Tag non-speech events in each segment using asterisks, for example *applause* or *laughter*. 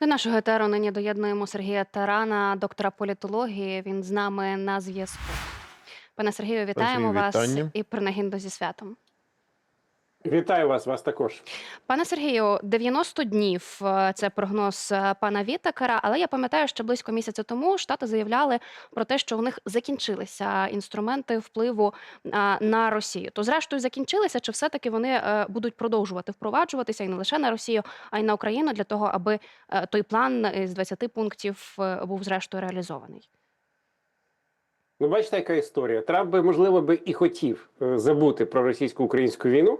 До нашого етеру нині доєднуємо Сергія Тарана, доктора політології. Він з нами на зв'язку. Пане Сергію, вітаємо вас і принагідно зі святом. Вітаю вас, вас також. Пане Сергію, 90 днів е, це прогноз е, пана Вітакера. Але я пам'ятаю, що близько місяця тому штати заявляли про те, що у них закінчилися інструменти впливу на Росію. То, зрештою, закінчилися, чи все-таки вони е, будуть продовжувати впроваджуватися і не лише на Росію, а й на Україну для того, аби е, той план з 20 пунктів е, був зрештою реалізований. Ну, бачите, яка історія. Трамп би, можливо, би і хотів е, забути про російсько-українську війну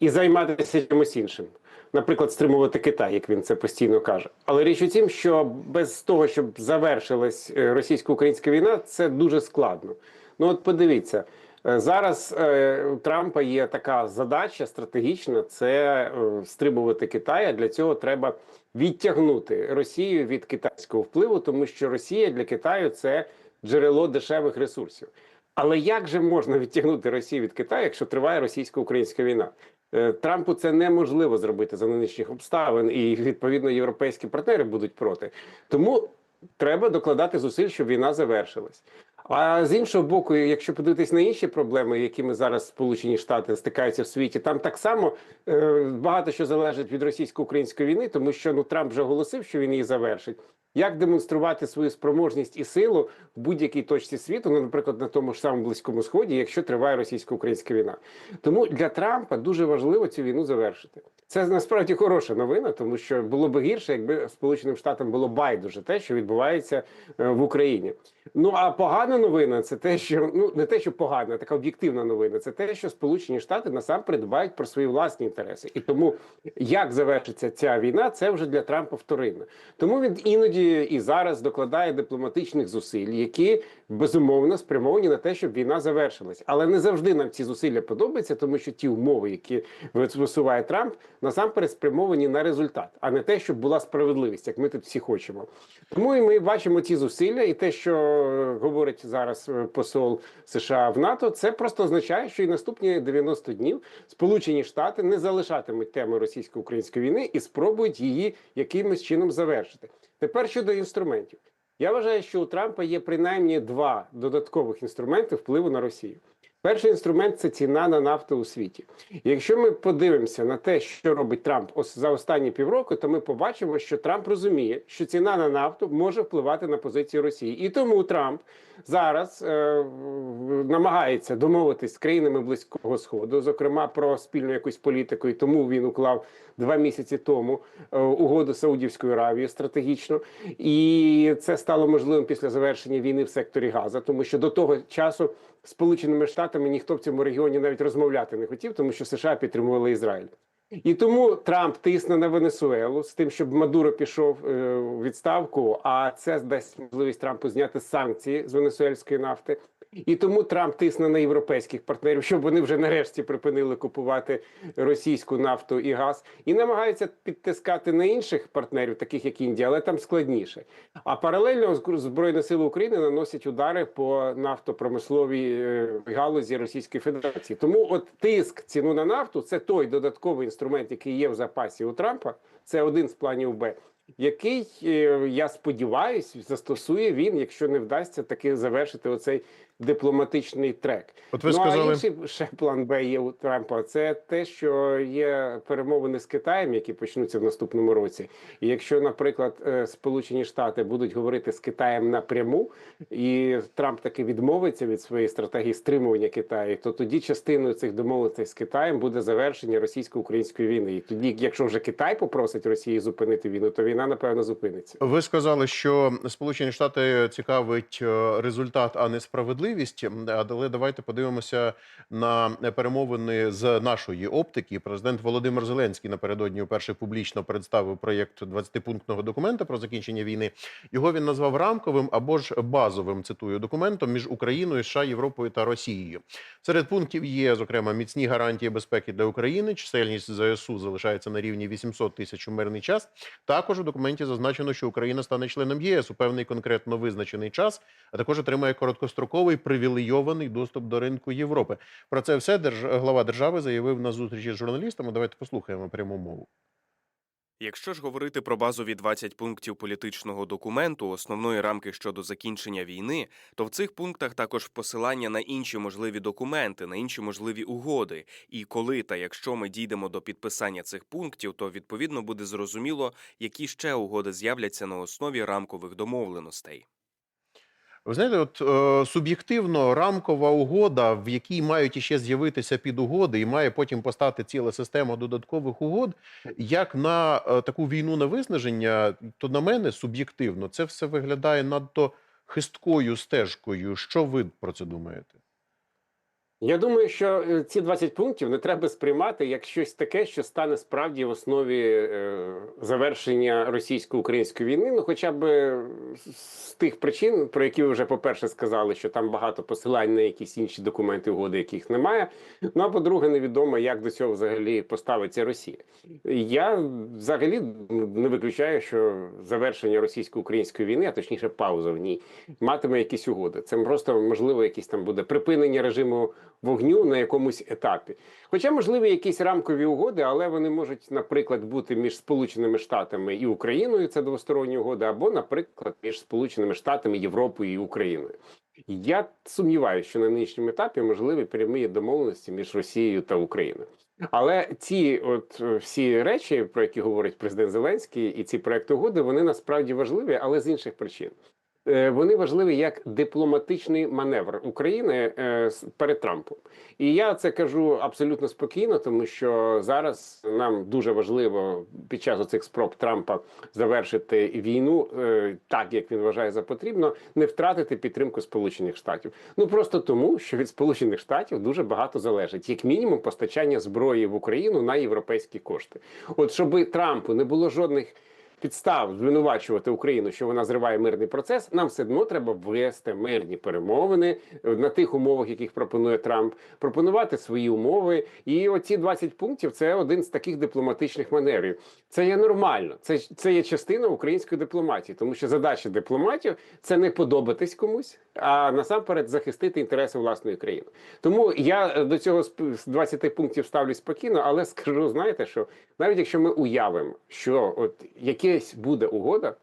і займатися чимось іншим. Наприклад, стримувати Китай, як він це постійно каже. Але річ у тім, що без того, щоб завершилась е, російсько-українська війна, це дуже складно. Ну, от подивіться. е, Зараз е, у Трампа є така задача стратегічна: це е, стримувати Китай. А для цього треба відтягнути Росію від китайського впливу, тому що Росія для Китаю це джерело дешевих ресурсів. Але як же можна *laughs* відтягнути Росію від Китаю, якщо триває російсько-українська війна? Е, Трампу це неможливо зробити за нинішніх обставин, і відповідно європейські партнери будуть проти. Тому треба докладати зусиль, щоб війна завершилась. А з іншого боку, якщо подивитись на інші проблеми, якими зараз Сполучені Штати стикаються в світі, там так само е, багато що залежить від російсько-української війни, тому що ну Трамп вже оголосив, що він її завершить. Як демонструвати свою спроможність і силу в будь-якій точці світу, ну, наприклад, на тому ж самому близькому сході, якщо триває російсько-українська війна, тому для Трампа дуже важливо цю війну завершити. Це насправді хороша новина, тому що було б гірше, якби Сполученим Штатам було байдуже те, що відбувається е, в Україні. Ну а погана новина це те, що ну не те, що погана, така об'єктивна новина. Це те, що Сполучені Штати насамперед дбають про свої власні інтереси, і тому як завершиться ця війна, це вже для Трампа вторинно. Тому він іноді і зараз докладає дипломатичних зусиль, які безумовно спрямовані на те, щоб війна завершилась. Але не завжди нам ці зусилля подобаються, тому що ті умови, які висуває Трамп, насамперед спрямовані на результат, а не те, щоб була справедливість, як ми тут всі хочемо. Тому і ми бачимо ці зусилля, і те, що е, говорить зараз е, посол США в НАТО, це просто означає, що і наступні 90 днів Сполучені Штати не залишатимуть теми російсько-української війни і спробують її якимось чином завершити. Тепер щодо інструментів, я вважаю, що у Трампа є принаймні два додаткових інструменти впливу на Росію. Перший інструмент це ціна на нафту у світі. Якщо ми подивимося на те, що робить Трамп за останні півроку, то ми побачимо, що Трамп розуміє, що ціна на нафту може впливати на позицію Росії, і тому Трамп зараз е, намагається домовитись з країнами близького сходу, зокрема про спільну якусь політику, і тому він уклав два місяці тому е, угоду з Саудівською Аравією стратегічно, і це стало можливим після завершення війни в секторі Газа, тому що до того часу Сполученими Штатами ніхто в цьому регіоні навіть розмовляти не хотів, тому що США підтримували Ізраїль. І тому Трамп тисне на Венесуелу з тим, щоб Мадуро пішов е, відставку. А це дасть можливість Трампу зняти санкції з венесуельської нафти. І тому Трамп тисне на європейських партнерів, щоб вони вже нарешті припинили купувати російську нафту і газ, і намагаються підтискати на інших партнерів, таких як Індія, але там складніше. А паралельно Збройні сили України наносять удари по нафтопромисловій е, галузі Російської Федерації. Тому от тиск ціну на нафту це той додатковий інструмент, який є в запасі у Трампа. Це один з планів Б. Який е, я сподіваюся, застосує він, якщо не вдасться таки завершити оцей дипломатичний трек. От ви ну сказали- а інший ще план Б є у Трампа. Це те, що є перемовини з Китаєм, які почнуться в наступному році. І якщо, наприклад, е, Сполучені Штати будуть говорити з Китаєм напряму, і Трамп таки відмовиться від своєї стратегії стримування Китаю, то тоді частиною цих домовленостей з Китаєм буде завершення російсько-української війни. І тоді, якщо вже Китай попросить Росії зупинити війну, то війна напевно зупиниться. Ви сказали, що Сполучені Штати цікавить е, результат, а не справедливість. М, Але давайте подивимося на перемовини з нашої оптики. Президент Володимир Зеленський напередодні вперше публічно представив проєкт 20-пунктного документа про закінчення війни. Його він назвав рамковим або ж базовим цитую документом між Україною, США, Європою та Росією. Серед пунктів є зокрема міцні гарантії безпеки для України. Чисельність ЗСУ залишається на рівні 800 тисяч у мирний час. Також у документі зазначено, що Україна стане членом ЄС у певний конкретно визначений час, а також отримає короткостроковий привілейований доступ до ринку Європи. Про це все держ... глава держави заявив на зустрічі з журналістами. Давайте послухаємо пряму мову. Якщо ж говорити про базові 20 пунктів політичного документу, основної рамки щодо закінчення війни, то в цих пунктах також посилання на інші можливі документи, на інші можливі угоди. І коли та якщо ми дійдемо до підписання цих пунктів, то відповідно буде зрозуміло, які ще угоди з'являться на основі рамкових домовленостей. Ви знаєте, от е, суб'єктивно рамкова угода, в якій мають іще з'явитися підугоди, і має потім постати ціла система додаткових угод, як на е, таку війну на виснаження, то на мене суб'єктивно це все виглядає надто хисткою стежкою. Що ви про це думаєте? Я думаю, що е, ці 20 пунктів не треба сприймати як щось таке, що стане справді в основі е, завершення російсько-української війни. Ну, хоча б е, з тих причин, про які ви вже по-перше сказали, що там багато посилань на якісь інші документи угоди, яких немає. Ну а по-друге, невідомо, як до цього взагалі поставиться Росія. Я взагалі не виключаю, що завершення російсько-української війни, а точніше пауза в ній, матиме якісь угоди. Це просто можливо якісь там буде припинення режиму вогню на якомусь етапі. Хоча можливі якісь рамкові угоди, але вони можуть, наприклад, бути між Сполученими Штатами і Україною, це двосторонні угоди, або, наприклад, між Сполученими Штатами, Європою і Україною. Я сумніваюся, що на нинішньому етапі можливі прямі домовленості між Росією та Україною. Але ці от всі речі, про які говорить президент Зеленський, і ці проекти угоди, вони насправді важливі, але з інших причин. Е, Вони важливі як дипломатичний маневр України е, перед Трампом, і я це кажу абсолютно спокійно, тому що зараз нам дуже важливо під час цих спроб Трампа завершити війну е, так, як він вважає за потрібно, не втратити підтримку Сполучених Штатів. Ну просто тому, що від Сполучених Штатів дуже багато залежить, як мінімум, постачання зброї в Україну на європейські кошти. От щоб Трампу не було жодних підстав звинувачувати Україну, що вона зриває мирний процес, нам все одно треба ввести мирні перемовини е, на тих умовах, яких пропонує Трамп, пропонувати свої умови. І оці 20 пунктів це один з таких дипломатичних маневрів. Це є нормально. Це це є частина української дипломатії, тому що задача дипломатів це не подобатись комусь, а насамперед захистити інтереси власної країни. Тому я до цього з 20 пунктів ставлюсь спокійно, але скажу, знаєте, що навіть якщо ми уявимо, що от якась буде угода,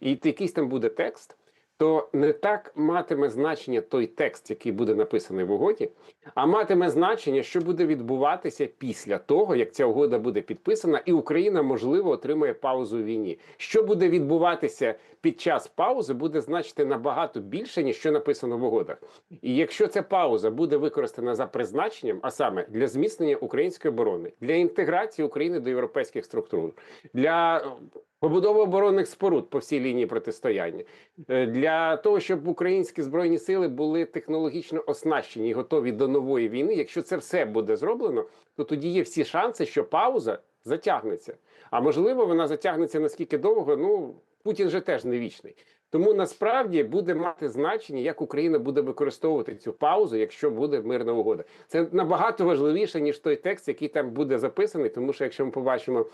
і якийсь там буде текст, то не так матиме значення той текст, який буде написаний в угоді, а матиме значення, що буде відбуватися після того, як ця угода буде підписана, і Україна можливо отримає паузу у війні. Що буде відбуватися під час паузи, буде значити набагато більше, ніж що написано в угодах. І якщо ця пауза буде використана за призначенням, а саме для зміцнення української оборони, для інтеграції України до європейських структур, для побудови оборонних споруд по всій лінії протистояння, е, для того, щоб українські збройні сили були технологічно оснащені і готові до нової війни. Якщо це все буде зроблено, то тоді є всі шанси, що пауза затягнеться. А можливо, вона затягнеться наскільки довго. Ну Путін же теж не вічний. Тому насправді буде мати значення, як Україна буде використовувати цю паузу, якщо буде мирна угода. Це набагато важливіше ніж той текст, який там буде записаний. Тому що якщо ми побачимо,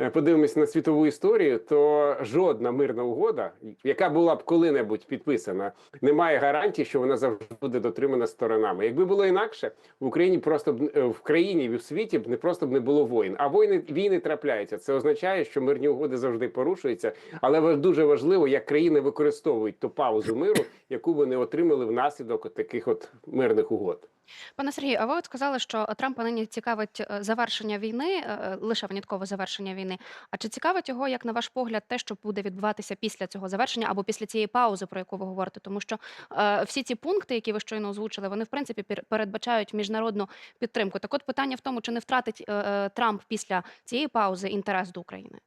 е, подивимося на світову історію, то жодна мирна угода, яка була б коли-небудь підписана, не має гарантії, що вона завжди буде дотримана сторонами. Якби було інакше, в Україні просто б е, в країні і в світі б не просто б не було воїн. А воїни війни трапляються. Це означає, що мирні угоди завжди порушуються. Але дуже важливо, як країни використовують ту паузу миру, яку вони отримали внаслідок таких от мирних угод. Пане Сергію, а ви от сказали, що Трампа нині цікавить е, завершення війни, лише виняткове завершення війни. А чи цікавить його, як на ваш погляд, те, що буде відбуватися після цього завершення або після цієї паузи, про яку ви говорите? Тому що е, всі ці пункти, які ви щойно озвучили, вони в принципі пер- передбачають міжнародну підтримку. Так, от питання в тому, чи не втратить е, е, Трамп після цієї паузи інтерес до України?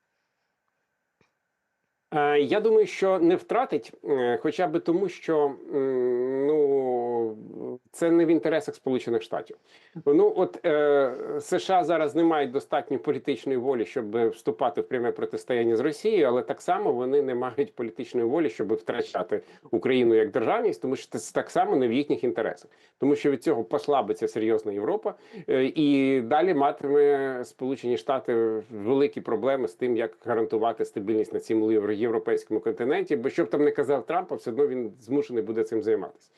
Е, Я думаю, що не втратить, е, хоча б тому, що це не в інтересах Сполучених Штатів. Ну от е, США зараз не мають достатньої політичної волі, щоб вступати в пряме протистояння з Росією, але так само вони не мають політичної волі, щоб втрачати Україну як державність, тому що це так само не в їхніх інтересах, тому що від цього послабиться серйозна Європа, е, і далі матиме Сполучені Штати великі проблеми з тим, як гарантувати стабільність на цьому євро- європейському континенті. Бо що б там не казав Трамп, все одно він змушений буде цим займатися.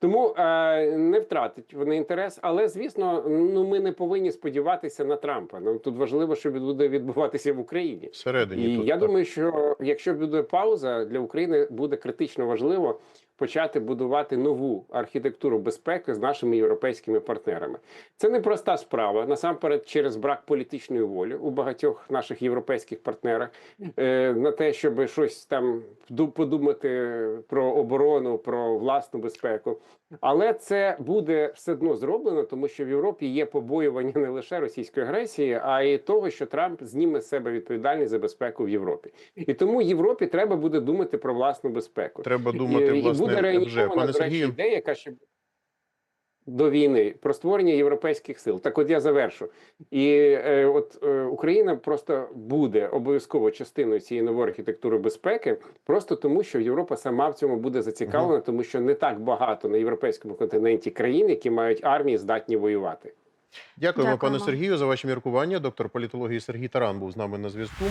Тому е, не втратить вони інтерес, але звісно, ну ми не повинні сподіватися на Трампа. Нам тут важливо, що буде відбуватися в Україні. Всередині І тут, я так. думаю, що якщо буде пауза для України, буде критично важливо почати будувати нову архітектуру безпеки з нашими європейськими партнерами. Це не проста справа. Насамперед, через брак політичної волі у багатьох наших європейських партнерах е, на те, щоб щось там подумати про оборону, про власну безпеку. Але це буде все одно зроблено, тому що в Європі є побоювання не лише російської агресії, а й того, що Трамп зніме з себе відповідальність за безпеку в Європі. І тому Європі треба буде думати про власну безпеку. Треба думати, і власне, буде вже. реанімована, до речі, ідея, яка ще до війни про створення європейських сил. Так, от я завершу. І е, от е, Україна просто буде обов'язково частиною цієї нової архітектури безпеки, просто тому, що Європа сама в цьому буде зацікавлена, тому що не так багато на європейському континенті країн, які мають армії, здатні воювати. дякуємо, пане Сергію, за ваші міркування. Доктор політології Сергій Таран був з нами на зв'язку.